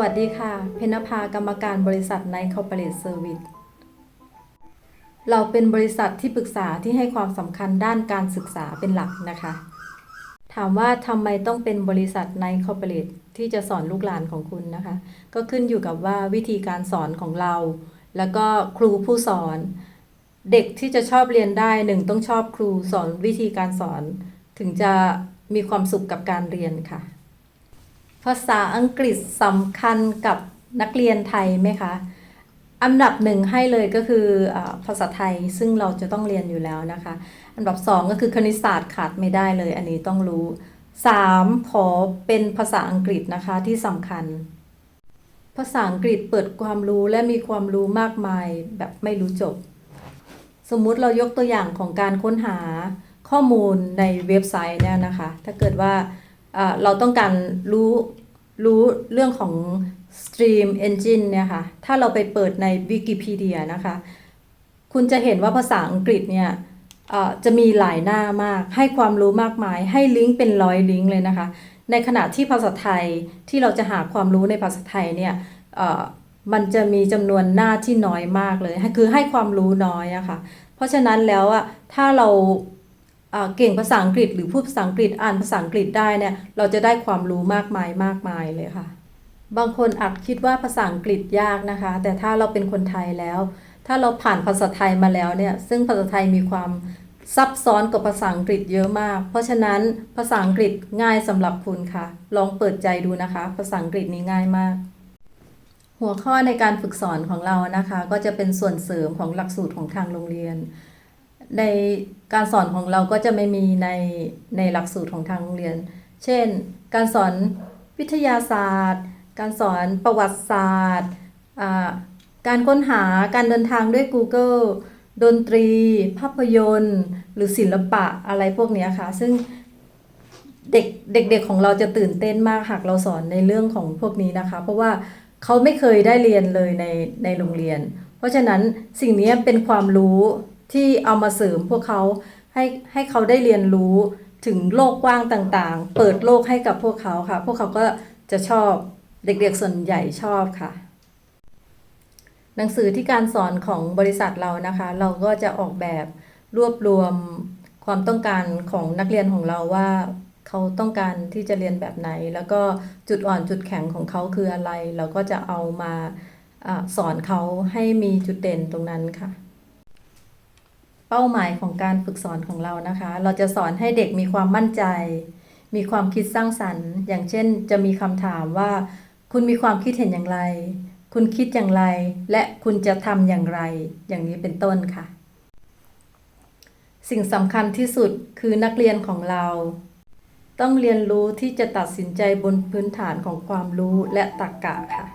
วัสดีค่ะ เพนภากรรมการบริษัทไนท์คอร์ปอเรทเซอร์วิสเราเป็นบริษัทที่ปรึกษาที่ให้ความสำคัญด้านการศึกษาเป็นหลักนะคะ ถามว่าทำไมต้องเป็นบริษัทไนท์คอร์ปอเรทที่จะสอนลูกหลานของคุณนะคะ ก็ขึ้นอยู่กับว่าวิธีการสอนของเรา แล้วก็ครูผู้สอน เด็กที่จะชอบเรียนได้หนึ่งต้องชอบครูสอนวิธีการสอน ถึงจะมีความสุขกับการเรียนค่ะ ภาษาอังกฤษสำคัญกับนักเรียนไทยไหมคะ อันดับหนึ่งให้เลยก็คืออภาษาไทยซึ่งเราจะต้องเรียนอยู่แล้วนะคะ อันดับสองก็คือคณิตศาสตร์ขาดไม่ได้เลย อันนี้ต้องรู้สามขอเป็นภาษาอังกฤษนะคะที่สำคัญ ภาษาอังกฤษเปิดความรู้และมีความรู้มากมายแบบไม่รู้จบ สมมุติเรายกตัวอย่างของการค้นหาข้อมูลในเว็บไซต์เนี่ยนะคะ ถ้าเกิดว่า เราต้องการรู้รู้เรื่องของ Stream Engine เนี่ยค่ะ ถ้าเราไปเปิดใน Wikipedia นะคะ คุณจะเห็นว่าภาษาอังกฤษเนี่ยจะมีหลายหน้ามาก ให้ความรู้มากมาย ให้ลิงก์เป็นร้อยลิงก์เลยนะคะ ในขณะที่ภาษาไทยที่เราจะหาความรู้ในภาษาไทยเนี่ยมันจะมีจำนวนหน้าที่น้อยมากเลย คือให้ความรู้น้อยอะค่ะ เพราะฉะนั้นแล้วอะถ้าเรา เก่งภาษาอังกฤษ หรือพูดภาษาอังกฤษอ่านภาษาอังกฤษได้เนี่ยเราจะได้ความรู้มากมายมากมายเลยค่ะ บางคนอาจคิดว่าภาษาอังกฤษยากนะคะ แต่ถ้าเราเป็นคนไทยแล้ว ถ้าเราผ่านภาษาไทยมาแล้วเนี่ยซึ่งภาษาไทยมีความซับซ้อนกว่าภาษาอังกฤษเยอะมาก เพราะฉะนั้นภาษาอังกฤษง่ายสำหรับคุณค่ะ ลองเปิดใจดูนะคะ ภาษาอังกฤษนี้ง่ายมาก หัวข้อในการฝึกสอนของเรานะคะ ก็จะเป็นส่วนเสริมของหลักสูตรของทางโรงเรียน ในการสอนของเราก็จะไม่มีในในหลักสูตรของทางโรงเรียน เช่น การสอนวิทยาศาสตร์ การสอนประวัติศาสตร์ การค้นหา การเดินทางด้วย Google ดนตรี ภาพยนตร์ หรือศิลปะอะไรพวกนี้ค่ะ ซึ่งเด็กเด็กๆของเราจะตื่นเต้นมากหากเราสอนในเรื่องของพวกนี้นะคะ เพราะว่าเขาไม่เคยได้เรียนเลยในในโรงเรียน เพราะฉะนั้นสิ่งนี้เป็นความรู้ ที่เอามาเสริมพวกเขาให้ให้เขาได้เรียนรู้ถึงโลกกว้างต่างๆ เปิดโลกให้กับพวกเขาค่ะ พวกเขาก็จะชอบเด็กๆส่วนใหญ่ชอบค่ะ หนังสือที่การสอนของบริษัทเรานะคะ เราก็จะออกแบบรวบรวมความต้องการของนักเรียนของเราว่าเขาต้องการที่จะเรียนแบบไหน แล้วก็จุดอ่อนจุดแข็งของเขาคืออะไร เราก็จะเอามาอสอนเขาให้มีจุดเด่นตรงนั้นค่ะ เป้าหมายของการฝึกสอนของเรานะคะ เราจะสอนให้เด็กมีความมั่นใจ มีความคิดสร้างสรรค์ อย่างเช่น จะมีคำถามว่า คุณมีความคิดเห็นอย่างไร คุณคิดอย่างไร และคุณจะทำอย่างไร อย่างนี้เป็นต้นค่ะ สิ่งสำคัญที่สุดคือนักเรียนของเรา ต้องเรียนรู้ที่จะตัดสินใจบนพื้นฐานของความรู้และตรรกะค่ะ